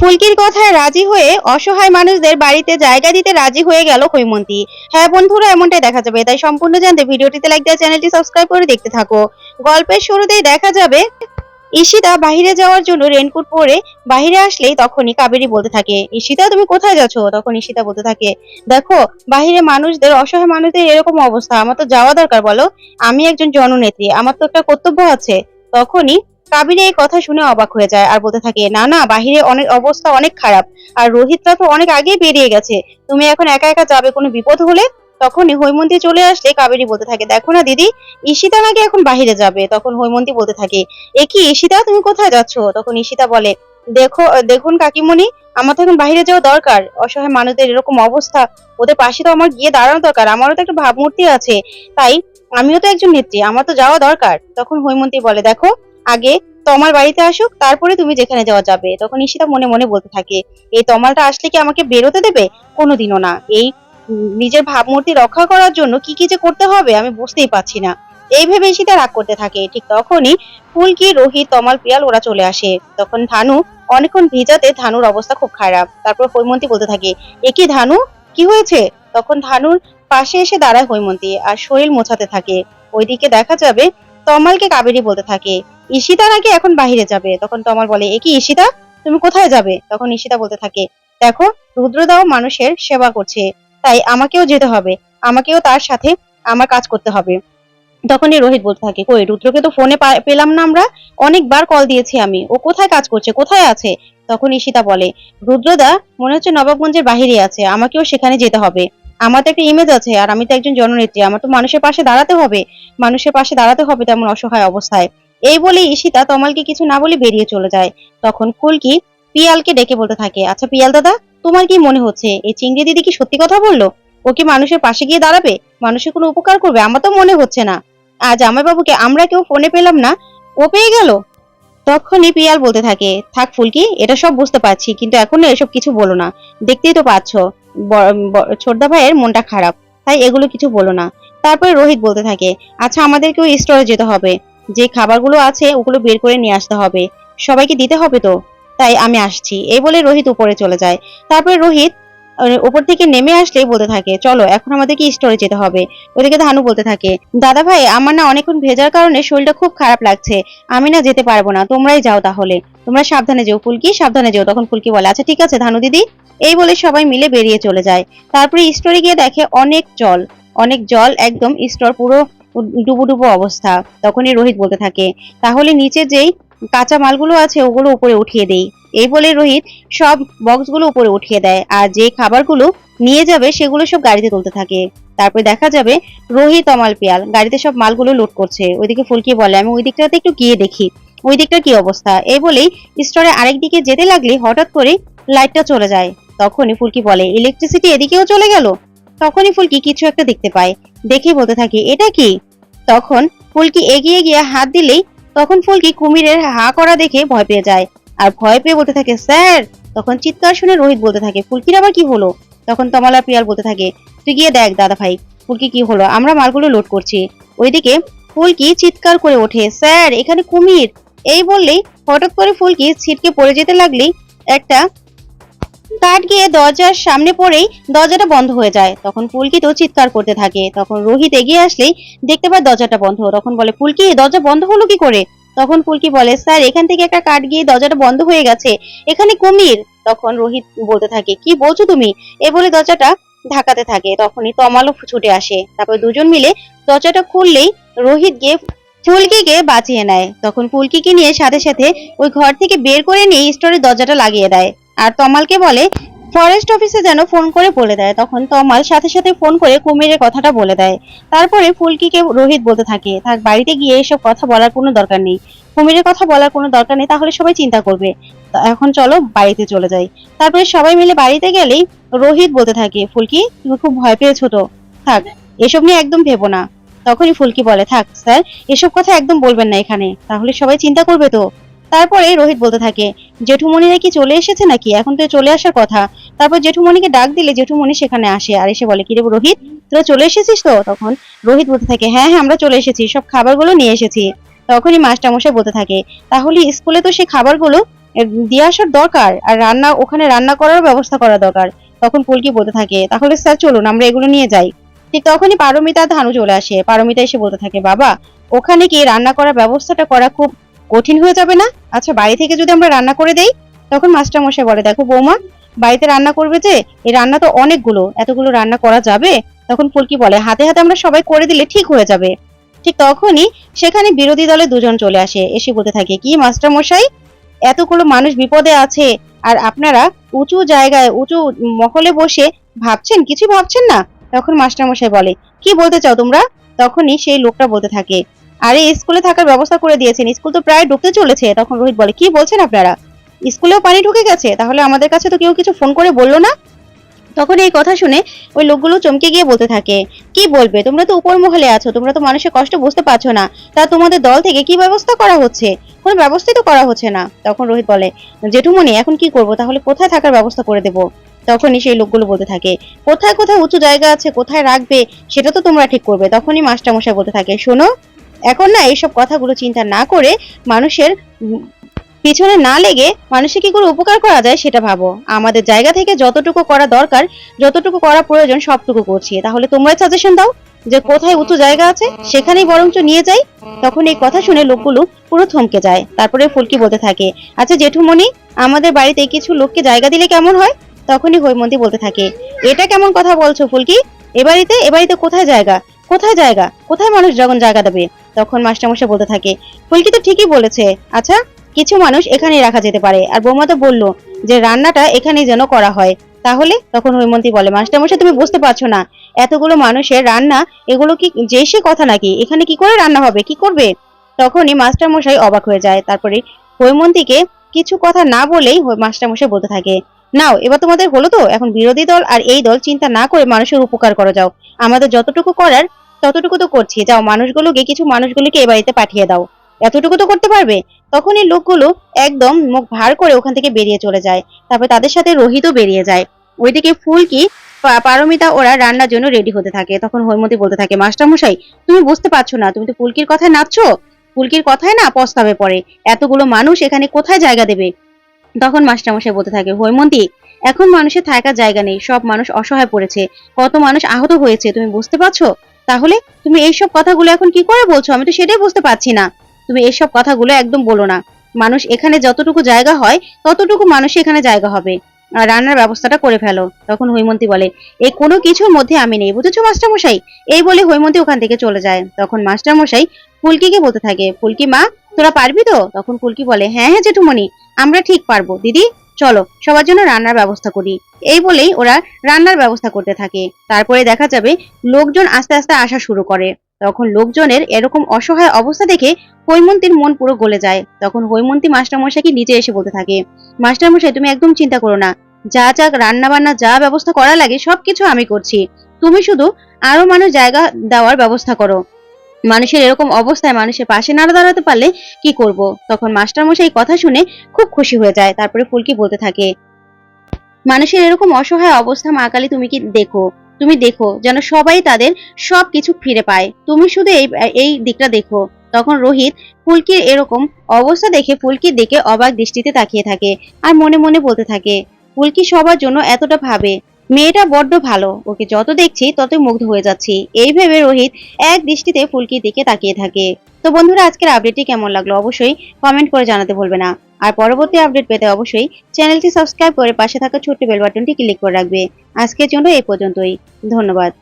ফুলকির কথায় রাজি হয়ে অসহায় মানুষদের বাড়িতে জায়গা দিতে রাজি হয়ে গেল হৈমন্তী। হ্যাঁ বন্ধুরা, এমনটাই দেখা যাবে। তাই সম্পূর্ণ জানতে ভিডিওটিতে লাইক দেওয়া চ্যানেলটি সাবস্ক্রাইব করে দেখতে থাকো। গল্পের শুরুতেই দেখা যাবে, ঈশিতা বাইরে যাওয়ার জন্য রেনকোট পরে বাইরে আসলেই তখনই কাবেরী বলতে থাকে, ঈশিতা, তুমি কোথায় যাচ্ছ? তখন ঈশিতা বলতে থাকে, দেখো, বাহিরে মানুষদের, অসহায় মানুষদের এরকম অবস্থা। আমার তো যাওয়া দরকার, বলো। আমি একজন জননেত্রী। আমার তো একটা কর্তব্য আছে। তখনই কাবিনী এই কথা শুনে অবাক হয়ে যায় আর বলতে থাকে, না না বাহিরে অনেক অবস্থা অনেক খারাপ আর রোহিতরা তো অনেক আগেই বেরিয়ে গেছে। তুমি এখন একা একা যাবে কোনো বিপদ হলে? তখনই হৈমন্তী চলে আসলে কাবেরী বলতে থাকে, দেখো না দিদি, ঈশিতা নাকি এখন বাহিরে যাবে? তখন হৈমন্তী বলতে থাকে, এ কি ঈশিতা, তুমি কোথায় যাচ্ছ? তখন ঈশিতা বলে, দেখো, দেখুন কাকিমণি, আমার তো এখন বাহিরে যাওয়া দরকার। অসহায় মানুষদের এরকম অবস্থা। ওদের পাশে তো আমার গিয়ে দাঁড়ানো দরকার। আমারও তো একটা ভাবমূর্তি আছে। তাই আমিও তো একজন নেত্রী, আমার তো যাওয়া দরকার। তখন হৈমন্তী বলে, দেখো আগে তমাল বাড়িতে আসুক, তারপরে তুমি যেখানে যাওয়া যাবে। তখন ঈশিতা মনে মনে বলতে থাকে, এই তমালটা আসলে কি আমাকে বেরোতে দেবে? কোনোদিনও না। এই নিজের ভাবমূর্তি রক্ষা করার জন্য কি কি যে করতে হবে আমি বুঝতেই পারছি না। এই ভেবে ঈশিতা রাগ করতে থাকে। ঠিক তখনই ফুলকি, রোহিত, তমাল, পিয়াল ওরা চলে আসে। তখন ধানু অনেকক্ষণ ভিজাতে ধানুর অবস্থা খুব খারাপ। তারপর হৈমন্তী বলতে থাকে, এ কি ধানু? কি হয়েছে? তখন ধানুর পাশে এসে দাঁড়ায় হৈমন্তী আর শরীর মোছাতে থাকে। ওইদিকে দেখা যাবে তমালকে কাবেরী বলতে থাকে ঈশিতা নাকি এখন বাহিরে যাবে? তখন তমাল বলে, এ কি ঈশিতা? তুমি কোথায় যাবে? তখন ঈশিতা বলতে থাকে, দেখো, রুদ্রদাও মানুষের সেবা করছে, তাই আমাকেও যেতে হবে। আমাকেও তার সাথে আমার কাজ করতে হবে। তখনই রোহিত বলতে থাকে, কই, রুদ্রকে তো ফোনে পেলাম না আমরা? অনেকবার কল দিয়েছি আমি। ও কোথায় কাজ করছে? কোথায় আছে? তখন ঈশিতা বলে, রুদ্রদা, মনে হচ্ছে নবাবগঞ্জের বাহিরে আছে। আমাকেও সেখানে যেতে হবে। আমার তো একটা ইমেজ আছে, আর আমি তো একজন জননেত্রী। আমার তো মানুষের পাশে দাঁড়াতে হবে। মানুষের পাশে দাঁড়াতে হবে তেমন অসহায় অবস্থায়। এই বলে ঈশিতা তমালকে কিছু না বলে বেরিয়ে চলে যায়। তখন ফুলকি পিয়ালকে ডেকে বলতে থাকে আচ্ছা পিয়াল দাদা, তোমার কি মনে হচ্ছে? এই চিংড়ি দিদি কি সত্যি কথা বলল? ও কি মানুষের পাশে গিয়ে দাঁড়াবে? মানুষের কোনো উপকার করবে? আমার তো মনে হচ্ছে না। আজ আমার বাবুকে আমরা কেউ ফোনে পেলাম না। ও পেয়ে গেল? তখনই পিয়াল বলতে থাকে, থাক ফুলকি, এটা সব বুঝতে পারছি, কিন্তু এখন এসব কিছু বলো না। দেখতেই তো পাচ্ছ ছোটদা ভাইয়ের মনটা খারাপ, তাই এগুলো কিছু বলো না। তারপরে রোহিত বলতে থাকে আচ্ছা আমাদেরকেও স্টোরে যেতে হবে। যে খাবারগুলো আছে ওগুলো বের করে নিয়ে আসতে হবে। সবাইকে দিতে হবে তো? তাই আমি আসছি। এই বলে রোহিত উপরে চলে যায়। তারপরে রোহিত উপর থেকে নেমে আসলে বলতে থাকে, চলো, এখন আমাদেরকে স্টোরে যেতে হবে। ওদিকে ধানু বলতে থাকে, দাদা ভাই, আমার না অনেকক্ষণ ভেজার কারণে শরীরটা খুব খারাপ লাগছে। আমি না যেতে পারব না। তোমরাই যাও তাহলে। তোমরা সাবধানে যেও। ফুলকি, সাবধানে যেও। তখন ফুলকি বলে আচ্ছা ঠিক আছে, ধানু দিদি। এই বলে সবাই মিলে বেরিয়ে চলে যায়। তারপরে স্টোরে গিয়ে দেখে অনেক জল অনেক জল, একদম স্টোর পুরো ডুবো ডুবো অবস্থা, তখনই রোহিত বলতে থাকে, তাহলে নিচে যেই কাঁচা মালগুলো আছে, ওগুলো উপরে উঠিয়ে দেই। এই বলে রোহিত সব বক্সগুলো উপরে উঠিয়ে দেয়, আর যে খাবারগুলো নিয়ে যাবে, সেগুলো সব গাড়িতে তুলতে থাকে। তারপরে দেখা যাবে রোহিত অমাল পিয়াল, গাড়িতে সব মালগুলো লোড করছে। ওইদিকে ফুলকি বলে, আমি ওই দিকটাতে একটু গিয়ে দেখি, ওই দিকটার কি অবস্থা? এই বলেই স্টোরে আরেক দিকে যেতে লাগলে হঠাৎ করে লাইটটা চলে যায়। তখনই ফুলকি বলে ইলেকট্রিসিটি এদিকেও চলে গেল? তখনই ফুলকি কিছু একটা দেখতে পায়। দেখে বলতে থাকে, এটা কি? তখন ফুলকি এগিয়ে গিয়ে হাত দিলেই তখন ফুলকি কুমিরের হা করা দেখে ভয় পেয়ে যায়। আর ভয় পেয়ে বলতে থাকে, স্যার! তখন চিৎকার শুনে রোহিত বলতে থাকে, ফুলকির আবার কি হলো? তখন তমালা পিয়াল বলতে থাকে, তুই গিয়ে দেখ দাদা ভাই ফুলকি কি হলো? আমরা মালগুলো লোড করছি। ওইদিকে ফুলকি চিৎকার করে ওঠে, স্যার, এখানে কুমির! এই বললেই হঠাৎ করে ফুলকি ছিটকে পড়ে যেতে লাগলেই একটা কাঠ গিয়ে দরজার সামনে পড়েই দরজাটা বন্ধ হয়ে যায়। তখন ফুলকি তো চিৎকার করতে থাকে। তখন রোহিত এগিয়ে আসলেই দেখতে পায় দরজাটা বন্ধ। তখন বলে, পুলকি, দরজা বন্ধ হলো কি করে? তখন পুলকি বলে, স্যার, এখান থেকে একটা কাঠ গিয়ে দরজাটা বন্ধ হয়ে গেছে। এখানে কুমির। তখন রোহিত বলতে থাকে, কি বলছো তুমি? এ বলে দরজাটা ঢাকাতে থাকে। তখনই তমালও ছুটে আসে। তারপর দুজন মিলে দরজাটা খুললেই রোহিত গিয়ে ফুলকিকে বাঁচিয়ে নেয়। তখন ফুলকিকে নিয়ে সাথে সাথে ওই ঘর থেকে বের করে নিয়ে স্টোরের দরজাটা লাগিয়ে দেয়। আর তমালকে বলে, ফরেস্ট অফিসে যেন ফোন করে বলে দেয়। তখন তমাল সাথে সাথে ফোন করে কুমিরের কথাটা বলে দেয়। তারপরে ফুলকিকে রোহিত বলতে থাকে তার বাড়িতে গিয়ে এসব কথা বলার কোনো দরকার নেই। কুমিরের কথা বলার কোনো দরকার নেই, তাহলে সবাই চিন্তা করবে। এখন চলো বাড়িতে চলে যাই। তারপরে সবাই মিলে বাড়িতে গেলেই রোহিত বলতে থাকে, ফুলকি, তুমি খুব ভয় পেয়েছ তো? থাক, এসব নিয়ে একদম ভেবো না। তখনই ফুলকি বলে, থাক, স্যার, এসব কথা একদম বলবেন না এখানে, তাহলে সবাই চিন্তা করবে তো? তারপরে রোহিত বলতে থাকে, জেঠুমণি নাকি চলে এসেছে নাকি? এখন তো চলে আসার কথা। তারপর জেঠুমণিকে ডাক দিলে জেঠুমণি সেখানে আসে আর এসে বলে, কিরে রোহিত, তোরা চলে এসেছিস তো? তখন রোহিত বলতে থাকে হ্যাঁ হ্যাঁ আমরা চলে এসেছি, সব খাবারগুলো নিয়ে এসেছি। তখনই মাস্টারমশাই বলতে থাকে, তাহলে স্কুলে তো সেই খাবারগুলো দিয়ে আসার দরকার আর রান্না, ওখানে রান্না করার ব্যবস্থা করা দরকার। তখন ফুলকি বলতে থাকে, তাহলে স্যার চলুন, আমরা এগুলো নিয়ে যাই। ঠিক তখনই পারমিতা ধানু চলে আসে। পারমিতা এসে বলতে থাকে, বাবা, ওখানে কি রান্না করার ব্যবস্থাটা করা খুব কঠিন হয়ে যাবে না? আচ্ছা বাড়ি থেকে যদি আমরা রান্না করে দেই, তখন মাস্টার মশাই বলে, দেখো বৌমা, বাড়িতে রান্না করবে যে, এই রান্না তো অনেকগুলো, এতগুলো রান্না করা যাবে? তখন ফুলকি বলে, হাতে হাতে আমরা সবাই করে দিলে ঠিক হয়ে যাবে। ঠিক তখনই সেখানে বিরোধী দলে দুজন চলে আসে, এসে বলতে থাকে, কি মাস্টার মশাই, এতগুলো মানুষ বিপদে আছে, আর আপনারা উঁচু জায়গায়, উঁচু মহলে বসে ভাবছেন, কিছু ভাবছেন না? তখন মাস্টার মশাই বলে, কি বলতে চাও তোমরা? তখনই সেই লোকটা বলতে থাকে আরে, স্কুলে থাকার ব্যবস্থা করে দিয়েছেন। স্কুল তো প্রায় ঢুকতে চলেছে। তখন রোহিত বলে, কি বলছেন আপনারা? স্কুলেও পানি ঢুকে গেছে। তাহলে আমাদের কাছে তো কেউ কিছু ফোন করে বলল না? তখন এই কথা শুনে ওই লোকগুলো চমকে গিয়ে বলতে থাকে, কি বলবে? তোমরা তো উপর মহলে আছো। তোমরা তো মানুষের কষ্ট বুঝতে পারছ না। তা তোমাদের দল থেকে কি ব্যবস্থা করা হচ্ছে? কোনো ব্যবস্থাই তো করা হচ্ছে না। তখন রোহিত বলে জেঠুমনি এখন কি করব? তাহলে কোথায় থাকার ব্যবস্থা করে দেবো? তখনই সেই লোকগুলো বলতে থাকে, কোথায় কোথায় উঁচু জায়গা আছে? কোথায় রাখবে? সেটা তো তোমরা ঠিক করবে। তখনই মাস্টারমশাই বলতে থাকে, শোনো এখন না এইসব কথাগুলো চিন্তা না করে মানুষের পিছনে না লেগে মানুষের কি করে উপকার করা যায় সেটা ভাবো। আমাদের জায়গা থেকে যতটুকু করা দরকার, যতটুকু করা প্রয়োজন সবটুকু করছি। তাহলে তোমরা সাজেশন দাও যে কোথায় উঁচু জায়গা আছে, সেখানেই বরঞ্চ নিয়ে যাই। তখন এই কথা শুনে লোকগুলো পুরো থমকে যায়। তারপরে ফুলকি বলতে থাকে আচ্ছা জেঠুমণি, আমাদের বাড়িতে কিছু লোককে জায়গা দিলে কেমন হয়? তখনই হৈমন্তী বলতে থাকে, এটা কেমন কথা বলছো ফুলকি? এ বাড়িতে এ বাড়িতে কোথায় জায়গা? কোথায় জায়গা? কোথায় মানুষ যখন জায়গা দেবে? তখন মাস্টারমশাই বলতে থাকে, ফুলকি তো ঠিকই বলেছে। আচ্ছা কিছু মানুষ এখানেই রাখা যেতে পারে। আর বৌমা তো বলল যে, রান্নাটা এখানেই যেন করা হয়। তাহলে তখন হৈমন্তী বলে, মাস্টারমশাই, তুমি বুঝতে পারছ না। এতগুলো মানুষের রান্না, এগুলো কি যে সে কথা নাকি? এখানে কি করে রান্না হবে? কি করবে? তখনই মাস্টারমশাই অবাক হয়ে যায়। তারপরে হৈমন্তীকে কিছু কথা না বলেই মাস্টারমশাই বলতে থাকে নাও, এবার তোমাদের হলো তো, এখন বিরোধী দল আর এই দল চিন্তা না করে মানুষের উপকার করা, যাও। আমাদের যতটুকু করার, ততটুকু তো করছি। যাও, মানুষগুলোকে, কিছু মানুষগুলোকে এ বাড়িতে পাঠিয়ে দাও। এতটুকু তো করতে পারবে? তখনই লোকগুলো একদম মুখ ভার করে ওখান থেকে বেরিয়ে চলে যায়। তারপর তাদের সাথে রোহিতও বেরিয়ে যায়। ওইদিকে ফুলকি পারমিতা, ওরা রান্নার জন্য রেডি হতে থাকে। তখন হৈমতি বলতে থাকে, মাস্টারমশাই, তুমি বুঝতে পারছ না, তুমি তো ফুলকির কথায় নাচছো? ফুলকির কথায় না পস্তাবে পড়ে। এতগুলো মানুষ এখানে কোথায় জায়গা দেবে? তখন মাস্টারমশাই বলতে থাকে, হৈমন্তী, এখন মানুষের থাকার জায়গা নেই, সব মানুষ অসহায় পড়েছে, কত মানুষ আহত হয়েছে, তুমি বুঝতে পারছ? তাহলে তুমি এইসব কথাগুলো এখন কি করে বলছো? আমি তো সেটাই বুঝতে পারছি না। তুমি এইসব কথাগুলো একদম বলো না। মানুষ এখানে যতটুকু জায়গা হয়, ততটুকু মানুষ এখানে জায়গা হবে। আর রান্নার ব্যবস্থাটা করে ফেলো। তখন হৈমন্তী বলে এই কোনো কিছুর মধ্যে আমি নেই, বুঝেছ মাস্টারমশাই? এই বলে হৈমন্তী ওখান থেকে চলে যায়। তখন মাস্টারমশাই ফুলকিকে বলতে থাকে, ফুলকি মা তোরা পারবি তো? তখন কুলকি বলে হ্যাঁ হ্যাঁ জেঠুমণি, আমরা ঠিক পারব। দিদি, চলো, সবার জন্য রান্নার ব্যবস্থা করি। এই বলেই ওরা রান্নার ব্যবস্থা করতে থাকে। তারপরে দেখা যাবে লোকজন আস্তে আস্তে আসা শুরু করে। তখন লোকজনের এরকম অসহায় অবস্থা দেখে হৈমন্তীর মন পুরো গলে যায়। তখন হৈমন্তী মাস্টারমশাইকে নিচে এসে বলতে থাকে, মাস্টারমশাই, তুমি একদম চিন্তা করো না। যা যা রান্না বান্না যা ব্যবস্থা করা লাগে, সবকিছু আমি করছি। তুমি শুধু আরও মানুষ জায়গা দেওয়ার ব্যবস্থা করো। মানুষের এরকম অবস্থায় মানুষের পাশে না দাঁড়াতে পারলে কি করব? তখন মাস্টারমশাই কথা শুনে খুব খুশি হয়ে যায়, তারপরে ফুলকি বলতে থাকে, মানুষের এরকম অসহায় অবস্থা, মা কালী, তুমি কি দেখো? তুমি দেখো যেন সবাই তাদের সব কিছু ফিরে পায়। তুমি শুধু এই এই দিকটা দেখো। তখন রোহিত ফুলকির এরকম অবস্থা দেখে ফুলকির দিকে অবাক দৃষ্টিতে তাকিয়ে থাকে আর মনে মনে বলতে থাকে, ফুলকি সবার জন্য এতটা ভাবে মেয়েটা বড্ড ভালো। ওকে যত দেখছি তত মুগ্ধ হয়ে যাচ্ছি। এই ভেবে রোহিত এক দৃষ্টিতে ফুলকির দিকে তাকিয়ে থাকে। তো বন্ধুরা, আজকের আপডেটটি কেমন লাগল অবশ্যই কমেন্ট করে জানাতে ভুলবে না। আর পরবর্তী আপডেট পেতে অবশ্যই চ্যানেলটি সাবস্ক্রাইব করে পাশে থাকা ছোট্ট বেল বাটনটি ক্লিক করে রাখবে। আজকের জন্য এই পর্যন্তই। ধন্যবাদ।